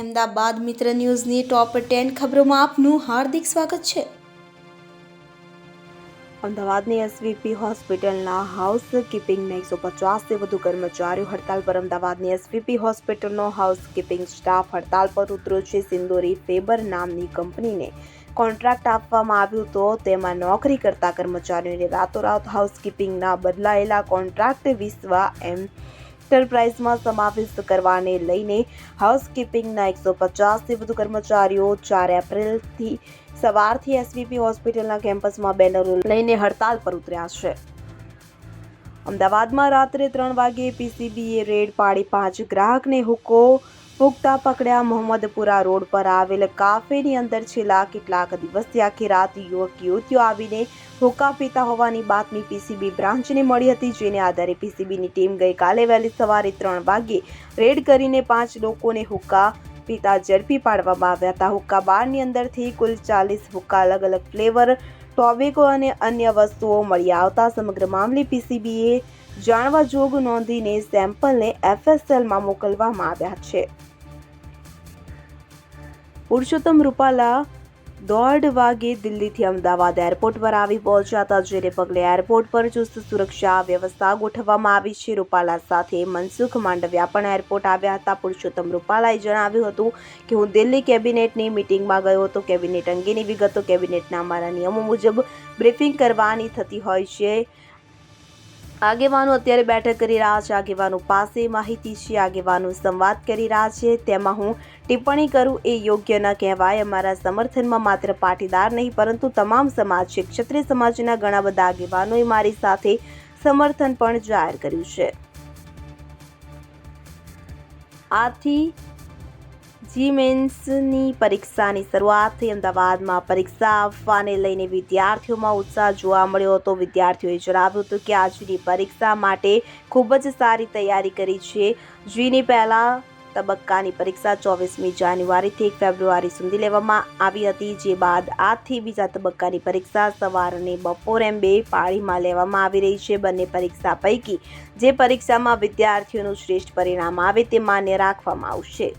અમદાવાદ મિત્ર ન્યૂઝની top ten ખબરોમાં આપનું હાર્દિક સ્વાગત છે. અમદાવાદની એસવીપી હોસ્પિટલના હાઉસ કીપિંગના એકસો પચાસથી વધુ કર્મચારીઓ હડતાલ પર. અમદાવાદની એસવીપી હોસ્પિટલનો હાઉસ કીપિંગ સ્ટાફ હડતાલ પર ઉતર્યો છે. સિંદોરી ફેબર નામની કંપનીને કોન્ટ્રાક્ટ આપવામાં આવ્યું તો તેમાં નોકરી કરતા કર્મચારીઓને રાતોરાત હાઉસકીપિંગના બદલાયેલા કોન્ટ્રાક્ટ વિશ્વા એમ એન્ટરપ્રાઇઝમાં સમાવિષ્ટ કરવાને લઈને હાઉસકીપિંગના એકસો પચાસથી વધુ કર્મચારીઓ ચાર એપ્રિલથી સવારથી એસવીપી હોસ્પિટલના કેમ્પસમાં બેનરો લઈને હડતાલ પર ઉતર્યા છે. અમદાવાદમાં રાત્રે ત્રણ વાગે પીસીબીએ રેડ પાડી પાંચ ગ્રાહકને હુક્કો ફૂંકતા પકડ્યા મોહમ્મદપુરા રોડ પર આવેલ કાફેની અંદર છેલ્લા કેટલાક દિવસથી આખી રાત યુવક યુવતીઓ આવીને હુક્કા પીતા હોવાની બાતમી પીસીબી બ્રાન્ચને મળી હતી, જેને આધારે પીસીબીની ટીમ ગઈકાલે વહેલી સવારે ત્રણ વાગ્યે રેડ કરીને પાંચ લોકોને હુક્કા પીતા ઝડપી પાડવામાં આવ્યા હતા. હુક્કા બારની અંદરથી કુલ ચાલીસ હુક્કા અલગ અલગ ફ્લેવર, ટોબેકો અને અન્ય વસ્તુઓ મળી આવતા સમગ્ર મામલે પીસીબીએ જાણવા જોગ નોંધીને સેમ્પલને એફએસએલમાં મોકલવામાં આવ્યા છે. પુરુષોત્તમ રૂપાલા દોઢ વાગે દિલ્હીથી અમદાવાદ એરપોર્ટ પર આવી પહોંચ્યા હતા, જેને પગલે એરપોર્ટ પર ચુસ્ત સુરક્ષા વ્યવસ્થા ગોઠવવામાં આવી છે. રૂપાલા સાથે મનસુખ માંડવિયા પણ એરપોર્ટ આવ્યા હતા. પુરુષોત્તમ રૂપાલાએ જણાવ્યું હતું કે, હું દિલ્હી કેબિનેટની મિટિંગમાં ગયો હતો. કેબિનેટ અંગેની વિગતો કેબિનેટના અમારા નિયમો મુજબ બ્રીફિંગ કરવાની થતી હોય છે. આગેવાનો અત્યારે બેઠક કરી રહ્યા છે. આગેવાનો પાસે માહિતી છે. આગેવાનો સંવાદ કરી રહ્યા છે. તેમાં હું ટિપ્પણી કરું એ યોગ્ય ન કહેવાય. અમારા સમર્થનમાં માત્ર પાટીદાર નહીં, પરંતુ તમામ સમાજ છે. ક્ષત્રિય સમાજના ઘણા બધા આગેવાનોએ મારી સાથે સમર્થન પણ જાહેર કર્યું છે. આથી જી મેન્સની પરીક્ષાની શરૂઆત થઈ. અમદાવાદમાં પરીક્ષા આપવાને લઈને વિદ્યાર્થીઓમાં ઉત્સાહ જોવા મળ્યો હતો. વિદ્યાર્થીઓએ જણાવ્યું હતું કે આજની પરીક્ષા માટે ખૂબ જ સારી તૈયારી કરી છે. જીની પહેલાં તબક્કાની પરીક્ષા ચોવીસમી જાન્યુઆરીથી એક ફેબ્રુઆરી સુધી લેવામાં આવી હતી, જે બાદ આજથી બીજા તબક્કાની પરીક્ષા સવાર અને બપોર એમ બે પાળીમાં લેવામાં આવી રહી છે. બંને પરીક્ષા પૈકી જે પરીક્ષામાં વિદ્યાર્થીઓનું શ્રેષ્ઠ પરિણામ આવે તે માન્ય રાખવામાં આવશે.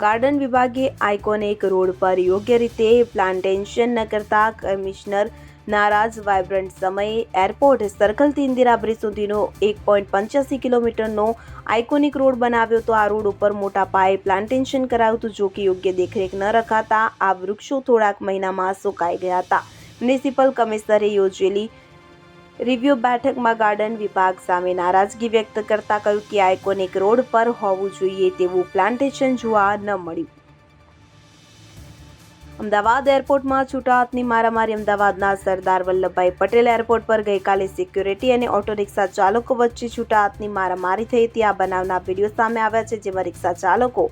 ગાર્ડન વિભાગે આઇકોનિક રોડ પર યોગ્ય રીતે પ્લાન્ટેશન ન કરતા કમિશનર નારાજ વાઇબ્રન્ટ સમયે એરપોર્ટ સર્કલથી ઇન્દિરા બ્રિજ સુધીનો એક પોઈન્ટ પંચ્યાસી કિલોમીટરનો આઇકોનિક રોડ બનાવ્યો તો આ રોડ ઉપર મોટા પાયે પ્લાન્ટેશન કરાયું હતું જો કે યોગ્ય દેખરેખ ન રખાતા આ વૃક્ષો થોડાક મહિનામાં સુકાઈ ગયા હતા. મ્યુનિસિપલ કમિશનરે યોજેલી રિવ્યુ બેઠકમાં ગાર્ડન વિભાગ સામે નારાજગી વ્યક્ત કરતા કહ્યું કે આઇકોનિક રોડ પર હોવું જોઈએ તેવું પ્લાન્ટેશન જોવા ન મળ્યું. અમદાવાદ એરપોર્ટમાં છૂટા હાથની મારામારી, અમદાવાદના સરદાર વલ્લભભાઈ પટેલ એરપોર્ટ પર ગઈકાલે સિક્યુરિટી અને ઓટો રિક્ષા ચાલકો વચ્ચે છૂટા હાથની મારામારી થઈ હતી. આ બનાવના વીડિયો સામે આવ્યા છે, જેમાં રિક્ષા ચાલકો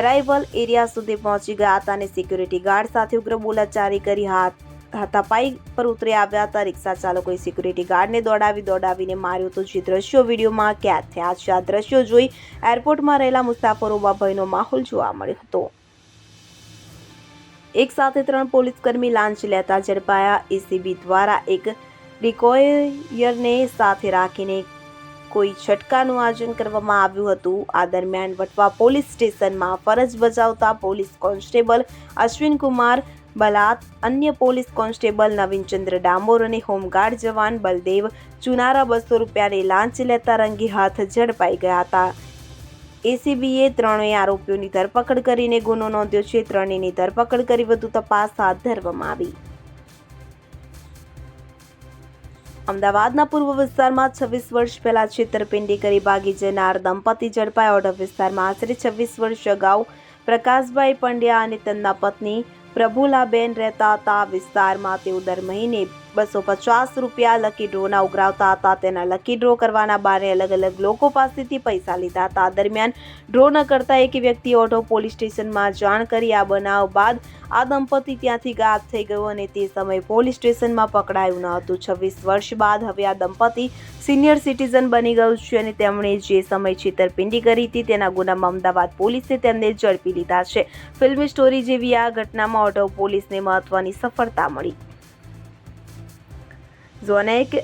એરાઇવલ એરિયા સુધી પહોંચી ગયા હતા અને સિક્યુરિટી ગાર્ડ સાથે ઉગ્ર બોલાચારી કરી હાથ હાથાપાઈ પર ઉતરી આવ્યા હતા. રિક્ષા ચાલકોએ સિક્યુરિટી ગાર્ડને દોડાવી, દોડાવીને માર્યો તો જે દ્રશ્યો વિડીયોમાં કેદ થયા છે. આ દ્રશ્યો જોઈ એરપોર્ટમાં રહેલા મુસાફરોમાં ભયનો માહોલ જોવા મળ્યો હતો. એક સાથે ત્રણ પોલીસકર્મી લાંચ લેતા ઝડપાયા. એસીબી દ્વારા એક રિકોયરને સાથે રાખીને કોઈ છટકાનું આયોજન કરવામાં આવ્યું હતું. આ દરમિયાન વટવા પોલીસ સ્ટેશનમાં ફરજ બજાવતા પોલીસ કોન્સ્ટેબલ અશ્વિન કુમાર બલાત, અન્ય પોલીસ કોન્સ્ટેબલ નવીનચંદ્ર ડામોર અને હોમગાર્ડ જવાન બલદેવ ચુનારા બસો રૂપિયાની લાંચ લેતા રંગી હાથ ઝડપાઈ ગયા હતા. એસીબીએ ત્રણેય આરોપીઓની ધરપકડ કરીને ગુનો નોંધ્યો છે. ત્રણેયની ધરપકડ કરી વધુ તપાસ હાથ ધરવામાં આવી. અમદાવાદના પૂર્વ વિસ્તારમાં છવ્વીસ વર્ષ પહેલા છેતરપિંડી કરી ભાગી જનાર દંપતી ઝડપાયા. ઓઢવ વિસ્તારમાં આશરે છવ્વીસ વર્ષ અગાઉ પ્રકાશભાઈ પંડ્યા અને તેમના પત્ની પ્રભુલાબેન રહેતા હતા વિસ્તારમાં તેઓ દર મહિને બસો પચાસ રૂપિયા લકી ડ્રોના ઉઘરાવતા હતા. તેના લકી ડ્રો કરવાના બારે અલગ અલગ લોકો પાસેથી પૈસા લીધા હતા. દરમિયાન ડ્રો ન કરતા એક વ્યક્તિ ઓઢો પોલીસ સ્ટેશનમાં જાણ કરી આ બનાવ બાદ આ દંપતી ત્યાંથી ગાયબ થઈ ગયું અને તે સમયે પોલીસ સ્ટેશનમાં પકડાયું ન હતું. છવ્વીસ વર્ષ બાદ હવે આ દંપતી સિનિયર સિટીઝન બની ગયું છે અને તેમણે જે સમય છેતરપિંડી કરી હતી તેના ગુનામાં અમદાવાદ પોલીસે તેમને ઝડપી લીધા છે. ફિલ્મ સ્ટોરી જેવી આ ઘટનામાં ઓઢવ પોલીસને મહત્વની સફળતા મળી. જો અનેક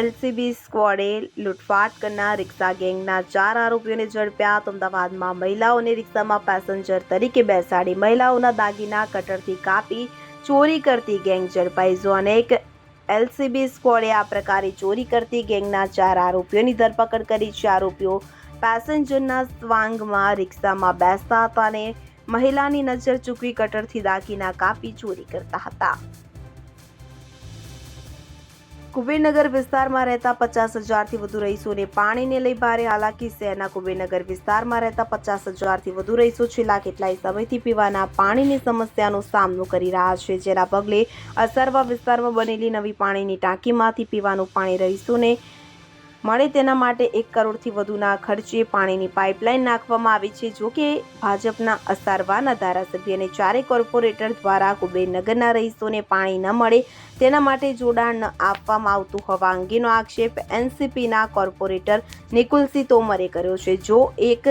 એલસીબી સ્ક્વોડે લૂંટફાટ કરનાર રિક્ષા ગેંગના ચાર આરોપીઓને ઝડપ્યા તો અમદાવાદમાં મહિલાઓને રિક્ષામાં પેસેન્જર તરીકે બેસાડી મહિલાઓના દાગીના કટરથી કાપી ચોરી કરતી ગેંગ ઝડપાઈ. ઝોનેક એલસીબી સ્ક્વોડે આ પ્રકારે ચોરી કરતી ગેંગના ચાર આરોપીઓની ધરપકડ કરી. છે આરોપીઓ પેસેન્જરના સ્વાંગમાં રિક્ષામાં બેસતા હતા અને મહિલાની નજર ચૂકવી કટરથી દાગીના કાપી ચોરી કરતા હતા. કુબેરનગર વિસ્તારમાં રહેતા પચાસ હજારથી વધુ રહીશોને પાણીને લઈ ભારે હાલાકી. શહેરના કુબેરનગર વિસ્તારમાં રહેતા પચાસ હજારથી વધુ રહીશો છેલ્લા કેટલાય સમયથી પીવાના પાણીની સમસ્યાનો સામનો કરી રહ્યા છે, જેના પગલે અસરવા વિસ્તારમાં બનેલી નવી પાણીની ટાંકીમાંથી પીવાનું પાણી રહીશોને મળે તેના માટે એક કરોડથી વધુના ખર્ચે પાણીની પાઇપલાઇન નાખવામાં આવી છે, જો કે ભાજપના અસારવાના ધારાસભ્ય અને ચારેય કોર્પોરેટર દ્વારા કુબેરનગરના રહીશોને પાણી ન મળે તેના માટે જોડાણ ન આપવામાં આવતું હોવા અંગેનો આક્ષેપ એનસીપીના કોર્પોરેટર નિકુલસિંહ તોમરે કર્યો છે. જો એક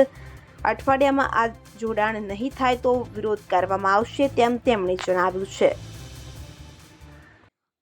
અઠવાડિયામાં આ જોડાણ નહીં થાય તો વિરોધ કરવામાં આવશે તેમ તેમણે જણાવ્યું છે.